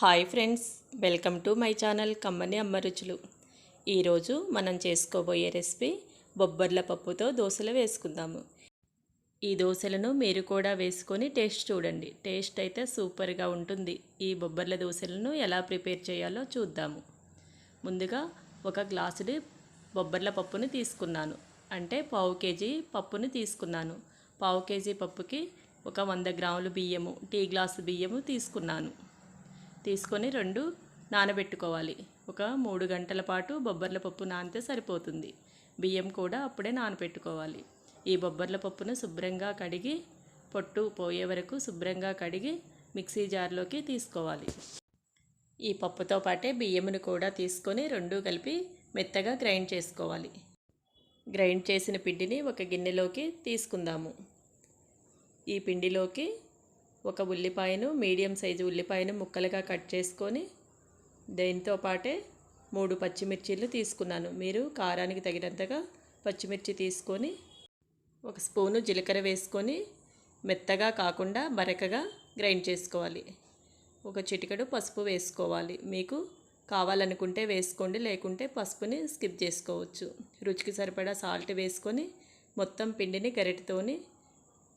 Hi friends welcome to my channel కమ్మని అమ్మ రుచులు. ఈరోజు మనం చేసుకోబోయే రెసిపీ బొబ్బర్ల పప్పుతో దోశలు వేసుకుందాము. ఈ దోశలను మీరు కూడా వేసుకొని టేస్ట్ చూడండి. టేస్ట్ అయితే సూపర్గా ఉంటుంది. ఈ బొబ్బర్ల దోశలను ఎలా ప్రిపేర్ చేయాలో చూద్దాము. ముందుగా ఒక గ్లాసుడి బొబ్బర్ల పప్పుని తీసుకున్నాను. అంటే పావు కేజీ పప్పుని తీసుకున్నాను. పావు కేజీ పప్పుకి ఒక వంద గ్రాములు బియ్యము టీ గ్లాసు బియ్యము తీసుకున్నాను. తీసుకొని రెండు నానబెట్టుకోవాలి. ఒక మూడు గంటల పాటు బొబ్బర్ల పప్పు నానితే సరిపోతుంది. బియ్యం కూడా అప్పుడే నానబెట్టుకోవాలి ఈ బొబ్బర్ల పప్పును శుభ్రంగా కడిగి పొట్టు పోయే వరకు శుభ్రంగా కడిగి మిక్సీ జార్లోకి తీసుకోవాలి. ఈ పప్పుతో పాటే బియ్యమును కూడా తీసుకొని రెండు కలిపి మెత్తగా గ్రైండ్ చేసుకోవాలి. గ్రైండ్ చేసిన పిండిని ఒక గిన్నెలోకి తీసుకుందాము. ఈ పిండిలోకి ఒక ఉల్లిపాయను మీడియం సైజు ఉల్లిపాయను ముక్కలుగా కట్ చేసుకొని దీంతో పాటే మూడు పచ్చిమిర్చీలు తీసుకున్నాను. మీరు కారానికి తగినంతగా పచ్చిమిర్చి తీసుకొని ఒక స్పూను జీలకర్ర వేసుకొని మెత్తగా కాకుండా బరకగా గ్రైండ్ చేసుకోవాలి. ఒక చిటికడు పసుపు వేసుకోవాలి. మీకు కావాలనుకుంటే వేసుకోండి లేకుంటే పసుపుని స్కిప్ చేసుకోవచ్చు. రుచికి సరిపడా సాల్ట్ వేసుకొని మొత్తం పిండిని గరిటతోని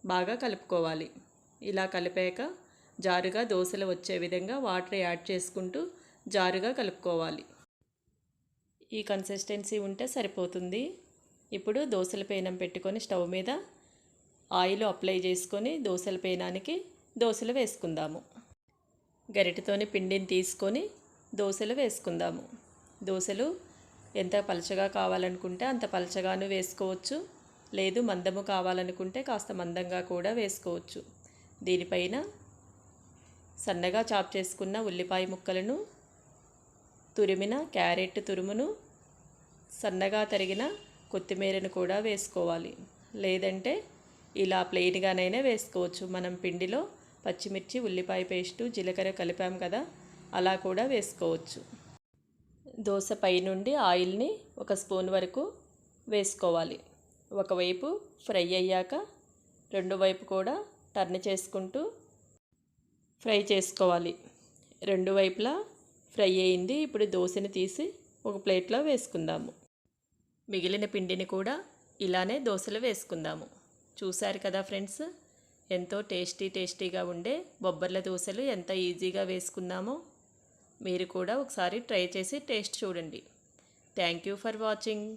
బాగా కలుపుకోవాలి. ఇలా కలిపాక జారుగా దోశలు వచ్చే విధంగా వాటర్ యాడ్ చేసుకుంటూ జారుగా కలుపుకోవాలి. ఈ కన్సిస్టెన్సీ ఉంటే సరిపోతుంది. ఇప్పుడు దోశల పేనం పెట్టుకొని స్టవ్ మీద ఆయిల్ అప్లై చేసుకొని దోశల పేనానికి దోశలు వేసుకుందాము. గరిటతోని పిండిని తీసుకొని దోశలు వేసుకుందాము. దోశలు ఎంత పలచగా కావాలనుకుంటే అంత పలచగాను వేసుకోవచ్చు. లేదు మందము కావాలనుకుంటే కాస్త మందంగా కూడా వేసుకోవచ్చు. దీనిపైన సన్నగా చాప్ చేసుకున్న ఉల్లిపాయ ముక్కలను తురిమిన క్యారెట్ తురుమును సన్నగా తరిగిన కొత్తిమీరను కూడా వేసుకోవాలి. లేదంటే ఇలా ప్లెయిన్గానైనా వేసుకోవచ్చు. మనం పిండిలో పచ్చిమిర్చి ఉల్లిపాయ పేస్టు జీలకర్ర కలిపాం కదా అలా కూడా వేసుకోవచ్చు. దోశ పై నుండి ఆయిల్ని ఒక స్పూన్ వరకు వేసుకోవాలి. ఒకవైపు ఫ్రై అయ్యాక రెండు వైపు కూడా టర్న్ చేసుకుంటూ ఫ్రై చేసుకోవాలి. రెండు వైపులా ఫ్రై అయింది. ఇప్పుడు దోశని తీసి ఒక ప్లేట్లో వేసుకుందాము. మిగిలిన పిండిని కూడా ఇలానే దోశలు వేసుకుందాము. చూశారు కదా ఫ్రెండ్స్ ఎంతో టేస్టీ టేస్టీగా ఉండే బొబ్బర్ల దోశలు ఎంత ఈజీగా వేసుకున్నామో మీరు కూడా ఒకసారి ట్రై చేసి టేస్ట్ చూడండి. Thank you for watching.